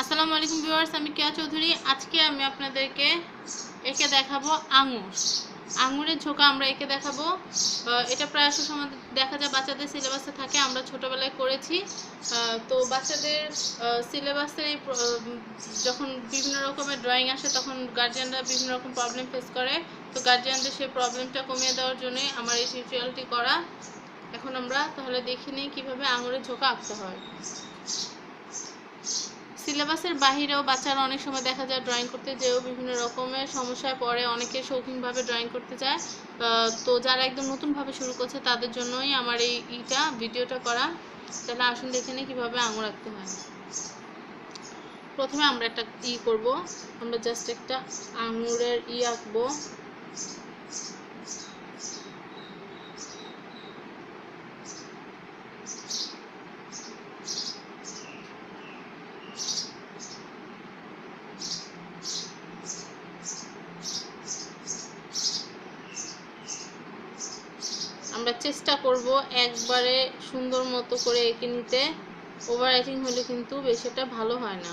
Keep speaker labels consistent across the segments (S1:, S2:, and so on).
S1: আসসালামু আলাইকুম ভিউয়ার্স, আমি কেয়া চৌধুরী। আজকে আমি আপনাদেরকে একে দেখাবো আঙুর। আঙুরের ঝোঁকা আমরা একে দেখাবো। এটা প্রায়শ সময় দেখা যায় বাচ্চাদের সিলেবাসে থাকে, আমরা ছোটোবেলায় করেছি। তো বাচ্চাদের সিলেবাসের এই যখন বিভিন্ন রকমের ড্রয়িং আসে, তখন গার্জিয়ানরা বিভিন্ন রকম প্রবলেম ফেস করে। তো গার্জিয়ানদের সেই প্রবলেমটা কমিয়ে দেওয়ার জন্যই আমার এই টিউটোরিয়ালটি করা। এখন আমরা তাহলে দেখে নিই কীভাবে আঙুরের ঝোঁকা আঁকতে হয়। সিলেবাসের বাহিরেও বাচ্চারা অনেক সময় দেখা যায় ড্রয়িং করতে যেও বিভিন্ন রকমের সমস্যায় পড়ে, অনেকে শৌখিনভাবে ড্রয়িং করতে যায় তো যারা একদম নতুনভাবে শুরু করছে তাদের জন্যই আমার এই ইটা, ভিডিওটা করা। তাহলে আসুন দেখে নিই কীভাবে আঙুর আঁকতে হয়। প্রথমে আমরা একটা ই করব। আমরা জাস্ট একটা আঙুরের ই আঁকবো। আমরা চেষ্টা করব একবারে সুন্দর মতো করে এঁকে নিতে। ওভার হলে কিন্তু বেশি একটা ভালো হয় না।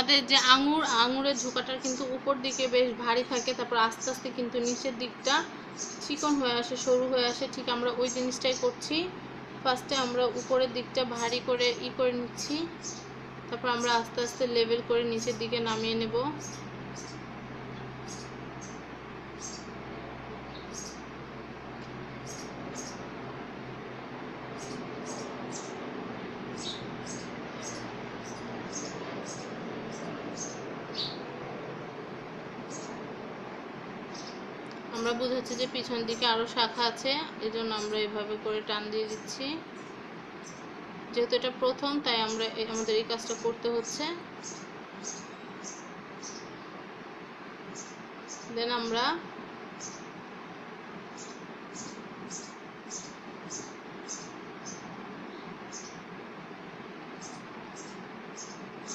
S1: আমাদের যে আঙুর, আঙুরের ঝোঁকাটার কিন্তু উপর দিকে বেশ ভারী থাকে, তারপর আস্তে আস্তে কিন্তু নিচের দিকটা চিকন হয়ে আসে, সরু হয়ে আসে। ঠিক আমরা ওই জিনিসটাই করছি। ফার্স্টে আমরা উপরের দিকটা ভারী করে ই করে নিচ্ছি। তারপর আমরা আস্তে আস্তে লেভেল করে নিচের দিকে নামিয়ে নেব। আমরা বোঝাচ্ছি যে পিছন দিকে আরও শাখা আছে এই জন্য আমরা এভাবে করে টান দিয়ে দিচ্ছি। যেহেতু এটা প্রথম, তাই আমরা আমাদের এই কাজটা করতে হচ্ছে। দেন আমরা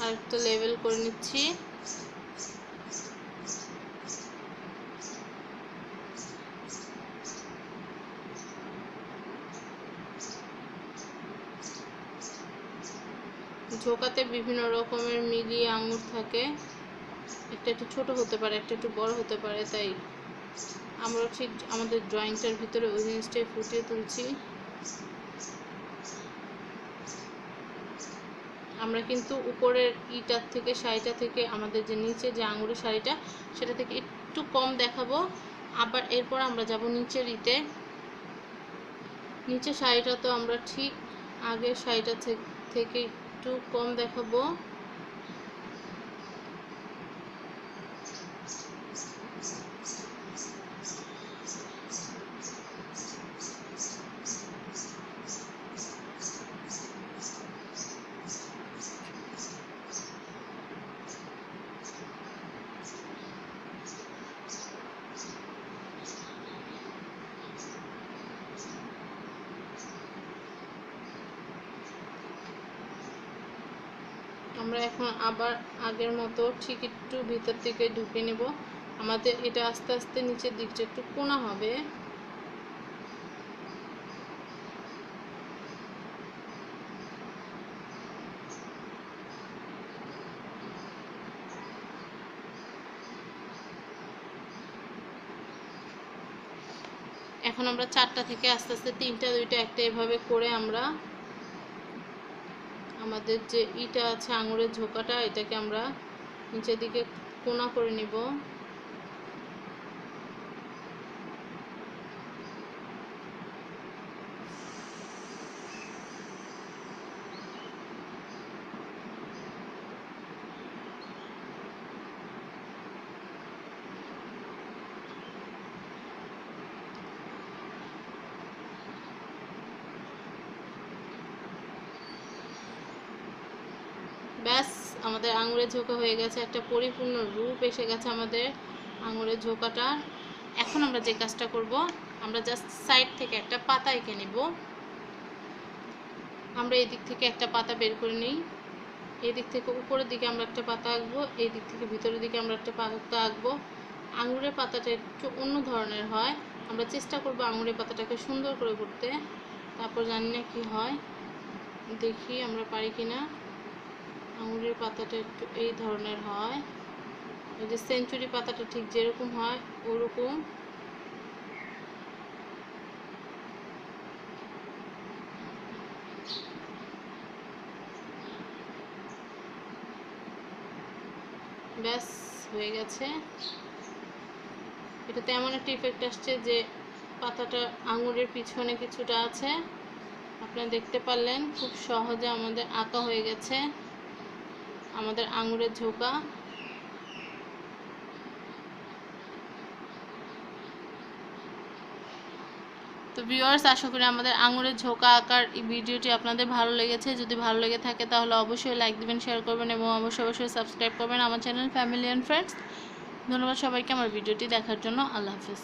S1: আরেকটা লেভেল করে নিচ্ছি। ঝোঁকাতে বিভিন্ন রকমের মিলিয়ে আঙুর থাকে। একটা একটু ছোট হতে পারে, একটা একটু বড় হতে পারে, তাই আমরা ঠিক আমাদের ড্রয়িংটার ভিতরে ওই জিনিসটাই ফুটিয়ে তুলছি। আমরা কিন্তু উপরের ইটার থেকে, শাড়িটা থেকে, আমাদের যে নিচে যে আঙুরের শাড়িটা, সেটা থেকে একটু কম দেখাবো। আবার এরপর আমরা যাব নিচের ইতে। নিচের শাড়িটা তো আমরা ঠিক আগের শাড়িটা থেকে একটু কম দেখাবো। আমরা এখন আবার আগের মতো ঠিক একটু ভিতর থেকে ঢুকে নেব। আমাদের এটা আস্তে আস্তে নিচের দিকটা একটু কোনা হবে। এখন আমরা চারটা থেকে আস্তে আস্তে তিনটা, দুইটা একটা এভাবে করে আমরা আমাদের যে ইটা আছে আঙুরের ঝোঁকাটা এটাকে আমরা নিচের দিকে কোনা করে নিব ব্যাস আমাদের আঙুরের ঝোঁকা হয়ে গেছে, একটা পরিপূর্ণ রূপ এসে গেছে আমাদের আঙুরের ঝোঁকাটা। এখন আমরা যে কাজটা করব, আমরা জাস্ট সাইড থেকে একটা পাতা এঁকে নিব। আমরা এই দিক থেকে একটা পাতা বের করে নিই। এই দিক থেকে উপরের দিকে আমরা একটা পাতা আঁকবো এই দিক থেকে ভিতরের দিকে আমরা একটা পাতা আঁকবো। আঙুরের পাতাটা একটু অন্য ধরনের হয়। আমরা চেষ্টা করব আঙুরের পাতাটাকে সুন্দর করে করতে তারপর জানি না কি হয়। দেখি আমরা পারি কিনা। আঙুরের পাতাটা একটু এই ধরনের হয়। ওই যে সেঞ্চুরি পাতাটা ঠিক যেরকম হয়, ওরকম। ব্যাস, হয়ে গেছে। এটাতে এমন একটা ইফেক্ট আসছে যে পাতাটা আঙুরের পিছনে কিছুটা আছে। আপনারা দেখতে পারলেন, খুব সহজে আমাদের আঁকা হয়ে গেছে। আমাদের আঙুরের ঝোঁকা। তো ভিউয়ার্স আশা করি আমাদের আঙুরের ঝোঁকা আঁকার এই ভিডিওটি আপনাদের ভালো লেগেছে। যদি ভালো লেগে থাকে তাহলে অবশ্যই লাইক দিবেন শেয়ার করবেন এবং অবশ্যই অবশ্যই সাবস্ক্রাইব করবেন আমার চ্যানেল ফ্যামিলি অ্যান্ড ফ্রেন্ডস ধন্যবাদ সবাইকে আমার ভিডিওটি দেখার জন্য। আল্লাহ হাফিজ।